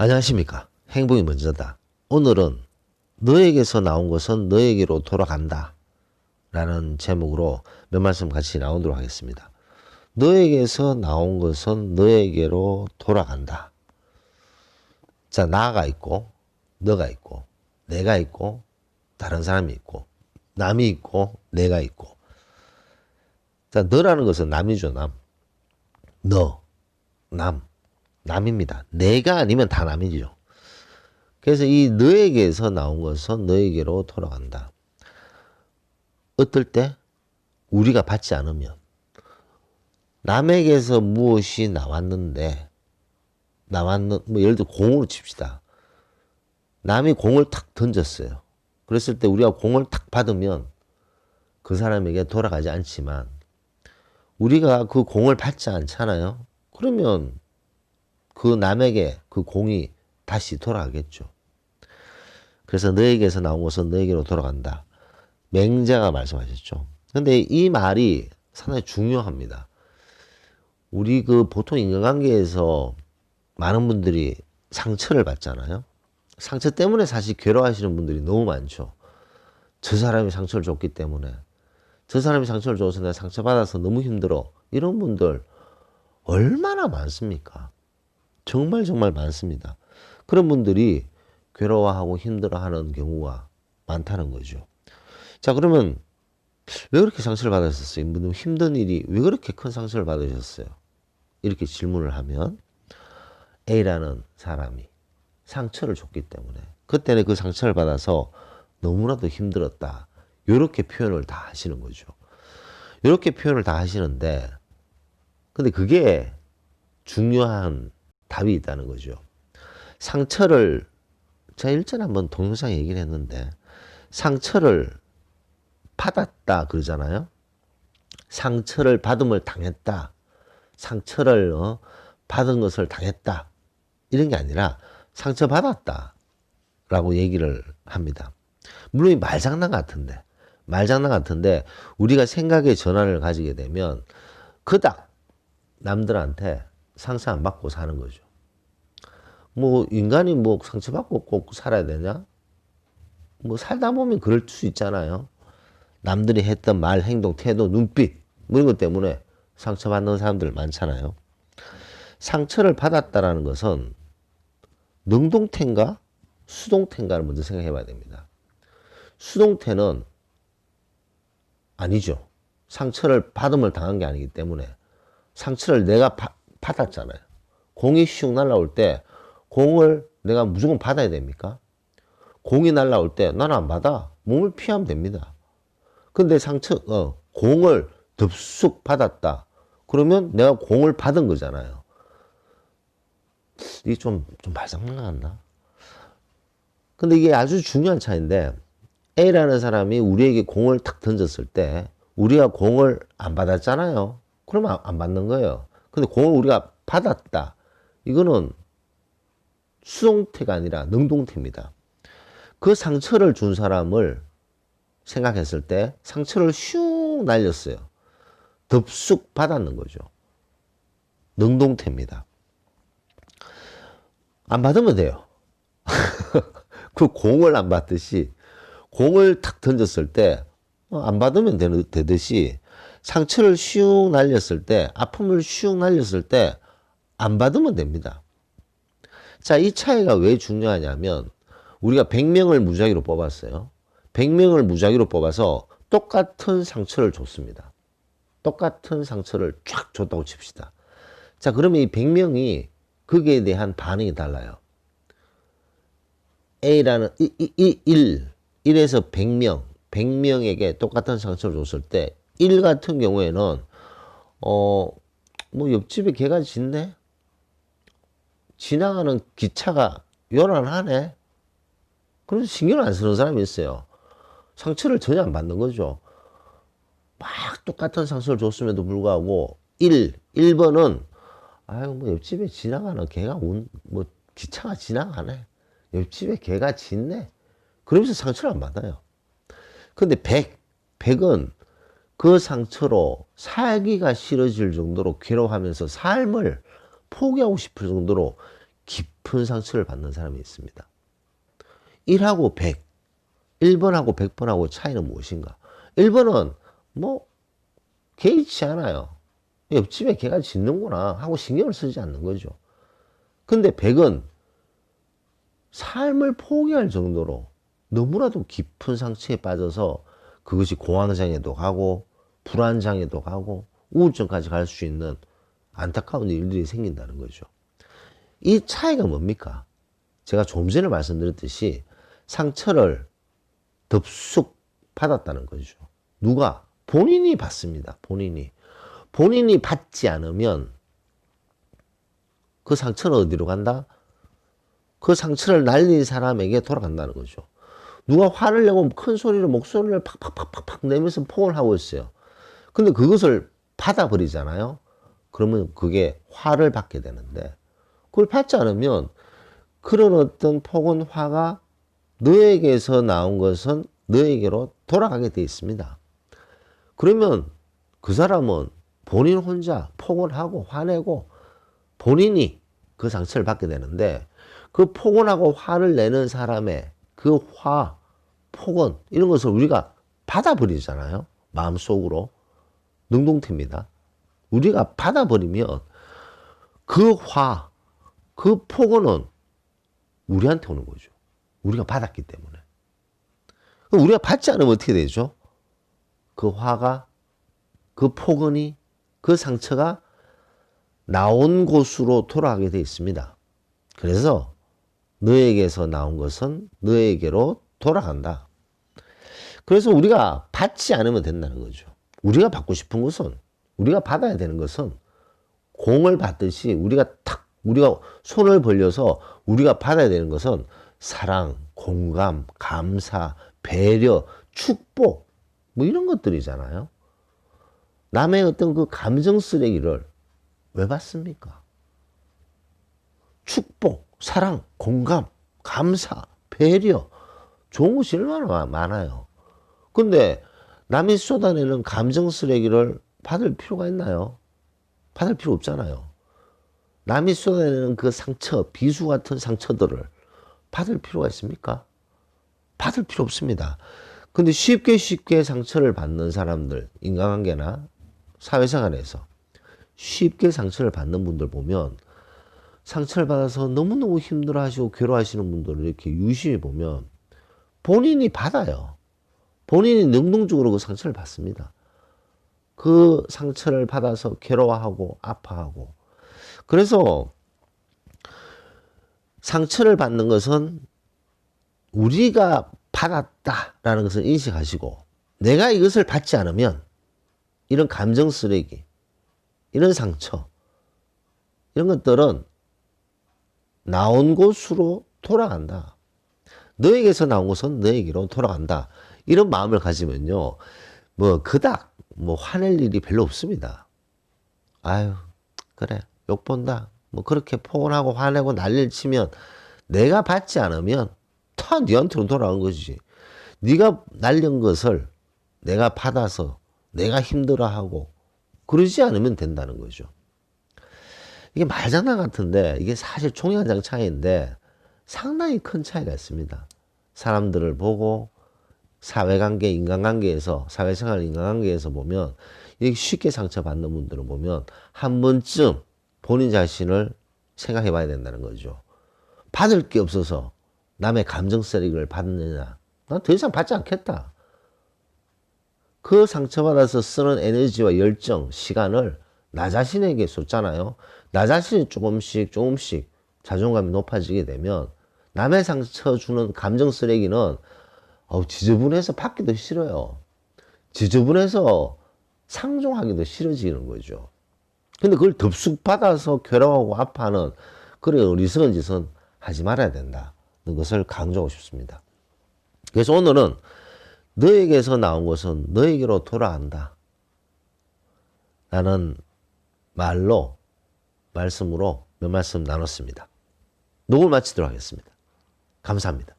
안녕하십니까. 행복이 먼저다. 오늘은 너에게서 나온 것은 너에게로 돌아간다. 라는 제목으로 몇 말씀 같이 나오도록 하겠습니다. 너에게서 나온 것은 너에게로 돌아간다. 자, 나가 있고, 너가 있고, 내가 있고, 다른 사람이 있고, 남이 있고, 내가 있고. 자, 너라는 것은 남이죠, 남. 너, 남. 남입니다. 내가 아니면 다 남이죠. 그래서 이 너에게서 나온 것은 너에게로 돌아간다. 어떨 때? 우리가 받지 않으면. 남에게서 무엇이 나왔는데, 나왔는, 뭐 예를 들어 공으로 칩시다. 남이 공을 탁 던졌어요. 그랬을 때 우리가 공을 탁 받으면 그 사람에게 돌아가지 않지만, 우리가 그 공을 받지 않잖아요. 그러면 그 남에게 그 공이 다시 돌아가겠죠. 그래서 너에게서 나온 것은 너에게로 돌아간다. 맹자가 말씀하셨죠. 근데 이 말이 상당히 중요합니다. 우리 그 보통 인간관계에서 많은 분들이 상처를 받잖아요. 상처 때문에 사실 괴로워하시는 분들이 너무 많죠. 저 사람이 상처를 줬기 때문에. 저 사람이 상처를 줘서 내가 상처받아서 너무 힘들어. 이런 분들 얼마나 많습니까? 정말 정말 많습니다. 그런 분들이 괴로워하고 힘들어하는 경우가 많다는 거죠. 자, 그러면 왜 그렇게 상처를 받으셨어요? 너무 힘든 일이 왜 그렇게 큰 상처를 받으셨어요? 이렇게 질문을 하면 A라는 사람이 상처를 줬기 때문에 그때는 그 상처를 받아서 너무나도 힘들었다. 이렇게 표현을 다 하시는 거죠. 이렇게 표현을 다 하시는데 근데 그게 중요한 답이 있다는 거죠. 상처를 제가 일전에 한번 동영상에 얘기를 했는데 상처를 받았다 그러잖아요. 상처를 받음을 당했다. 상처를 어, 받은 것을 당했다. 이런 게 아니라 상처 받았다. 라고 얘기를 합니다. 물론 말장난 같은데, 말장난 같은데, 우리가 생각의 전환을 가지게 되면, 그닥 남들한테 상처 안 받고 사는 거죠. 뭐, 인간이 뭐 상처받고 꼭 살아야 되냐? 뭐, 살다 보면 그럴 수 있잖아요. 남들이 했던 말, 행동, 태도, 눈빛, 뭐 이런 것 때문에 상처받는 사람들 많잖아요. 상처를 받았다라는 것은 능동태인가 수동태인가를 먼저 생각해 봐야 됩니다. 수동태는 아니죠. 상처를 받음을 당한 게 아니기 때문에 상처를 내가 바, 받았잖아요. 공이 슉 날라올 때 공을 내가 무조건 받아야 됩니까? 공이 날라올 때 나는 안 받아. 몸을 피하면 됩니다. 근데 상처, 어, 공을 덥쑥 받았다. 그러면 내가 공을 받은 거잖아요. 이게 좀, 좀 말장난 같나? 근데 이게 아주 중요한 차이인데, A라는 사람이 우리에게 공을 탁 던졌을 때, 우리가 공을 안 받았잖아요. 그러면 안 받는 거예요. 근데 공을 우리가 받았다. 이거는 수동태가 아니라 능동태입니다. 그 상처를 준 사람을 생각했을 때 상처를 슉 날렸어요. 덥쑥 받았는 거죠. 능동태입니다. 안 받으면 돼요. 그 공을 안 받듯이 공을 탁 던졌을 때 안 받으면 되듯이 상처를 슉 날렸을 때 아픔을 슉 날렸을 때 안 받으면 됩니다. 자, 이 차이가 왜 중요하냐면 우리가 100명을 무작위로 뽑았어요. 100명을 무작위로 뽑아서 똑같은 상처를 줬습니다. 똑같은 상처를 쫙 줬다고 칩시다. 자, 그러면 이 100명이 거기에 대한 반응이 달라요. A라는 1, 1, 1에서 100명, 100명에게 똑같은 상처를 줬을 때, 1 같은 경우에는, 어, 뭐 옆집에 개가 짖네? 지나가는 기차가 요란하네? 그래서 신경 안 쓰는 사람이 있어요. 상처를 전혀 안 받는 거죠. 막 똑같은 상처를 줬음에도 불구하고 1, 1번은 아유 뭐 옆집에 지나가는 개가 운, 뭐 기차가 지나가네. 옆집에 개가 짖네. 그러면서 상처를 안 받아요. 근데 100, 100은 그 상처로 살기가 싫어질 정도로 괴로워하면서 삶을 포기하고 싶을 정도로 깊은 상처를 받는 사람이 있습니다. 1하고 100, 1번하고 100번하고 차이는 무엇인가? 1번은 뭐 개의치 않아요. 옆집에 개가 짖는구나 하고 신경을 쓰지 않는 거죠. 근데 100은 삶을 포기할 정도로 너무나도 깊은 상처에 빠져서 그것이 공황장애도 가고 불안장애도 가고 우울증까지 갈 수 있는 안타까운 일들이 생긴다는 거죠. 이 차이가 뭡니까? 제가 좀 전에 말씀드렸듯이 상처를 덥숙 받았다는 거죠. 누가? 본인이 받습니다. 본인이. 본인이 받지 않으면 그 상처는 어디로 간다? 그 상처를 날린 사람에게 돌아간다는 거죠. 누가 화를 내고 큰 소리로 목소리를 팍팍팍팍팍 내면서 폭을 하고 있어요. 근데 그것을 받아버리잖아요. 그러면 그게 화를 받게 되는데 그걸 받지 않으면 그런 어떤 폭은 화가 너에게서 나온 것은 너에게로 돌아가게 돼 있습니다. 그러면 그 사람은 본인 혼자 폭언 하고 화내고 본인이 그 상처를 받게 되는데 그 폭언하고 화를 내는 사람의 그 화, 폭언 이런 것을 우리가 받아버리잖아요. 마음속으로 능동태입니다. 우리가 받아버리면 그 화, 그 폭언은 우리한테 오는 거죠. 우리가 받았기 때문에. 우리가 받지 않으면 어떻게 되죠? 그 화가, 그 폭언이, 그 상처가 나온 곳으로 돌아가게 되어 있습니다. 그래서 너에게서 나온 것은 너에게로 돌아간다. 그래서 우리가 받지 않으면 된다는 거죠. 우리가 받고 싶은 것은 우리가 받아야 되는 것은 공을 받듯이 우리가 탁 우리가 손을 벌려서 우리가 받아야 되는 것은 사랑, 공감, 감사, 배려, 축복 뭐 이런 것들이잖아요. 남의 어떤 그 감정 쓰레기를 왜 받습니까? 축복, 사랑, 공감, 감사, 배려 좋은 것이 얼마나 많아요. 근데 남이 쏟아내는 감정 쓰레기를 받을 필요가 있나요? 받을 필요 없잖아요. 남이 쏟아내는 그 상처, 비수 같은 상처들을 받을 필요가 있습니까? 받을 필요 없습니다. 근데 쉽게 쉽게 상처를 받는 사람들, 인간관계나 사회생활에서 쉽게 상처를 받는 분들 보면 상처를 받아서 너무너무 힘들어 하시고 괴로워하시는 분들을 이렇게 유심히 보면 본인이 받아요. 본인이 능동적으로 그 상처를 받습니다. 그 상처를 받아서 괴로워하고 아파하고. 그래서 상처를 받는 것은 우리가 받았다라는 것을 인식하시고 내가 이것을 받지 않으면 이런 감정 쓰레기, 이런 상처, 이런 것들은 나온 곳으로 돌아간다. 너에게서 나온 것은 너에게로 돌아간다. 이런 마음을 가지면요. 뭐 그닥 뭐 화낼 일이 별로 없습니다. 아유 그래 욕 본다. 뭐 그렇게 폭언하고 화내고 난리를 치면 내가 받지 않으면 다 네한테로 돌아온 거지. 네가 날린 것을 내가 받아서 내가 힘들어하고 그러지 않으면 된다는 거죠. 이게 말장난 같은데 이게 사실 총연장 차이인데 상당히 큰 차이가 있습니다. 사람들을 보고 사회관계, 인간관계에서 사회생활 인간관계에서 보면 이렇게 쉽게 상처받는 분들을 보면 한 번쯤 본인 자신을 생각해 봐야 된다는 거죠. 받을 게 없어서 남의 감정 쓰레기를 받느냐. 난 더 이상 받지 않겠다. 그 상처받아서 쓰는 에너지와 열정, 시간을 나 자신에게 쏟잖아요. 나 자신이 조금씩 조금씩 자존감이 높아지게 되면 남의 상처 주는 감정 쓰레기는 어우, 지저분해서 받기도 싫어요. 지저분해서 상종하기도 싫어지는 거죠. 근데 그걸 덥숙 받아서 괴로워하고 아파하는 그런 어리석은 짓은 하지 말아야 된다는 것을 강조하고 싶습니다. 그래서 오늘은 너에게서 나온 것은 너에게로 돌아간다. 라는 말로, 말씀으로 몇 말씀 나눴습니다. 녹을 마치도록 하겠습니다. 감사합니다.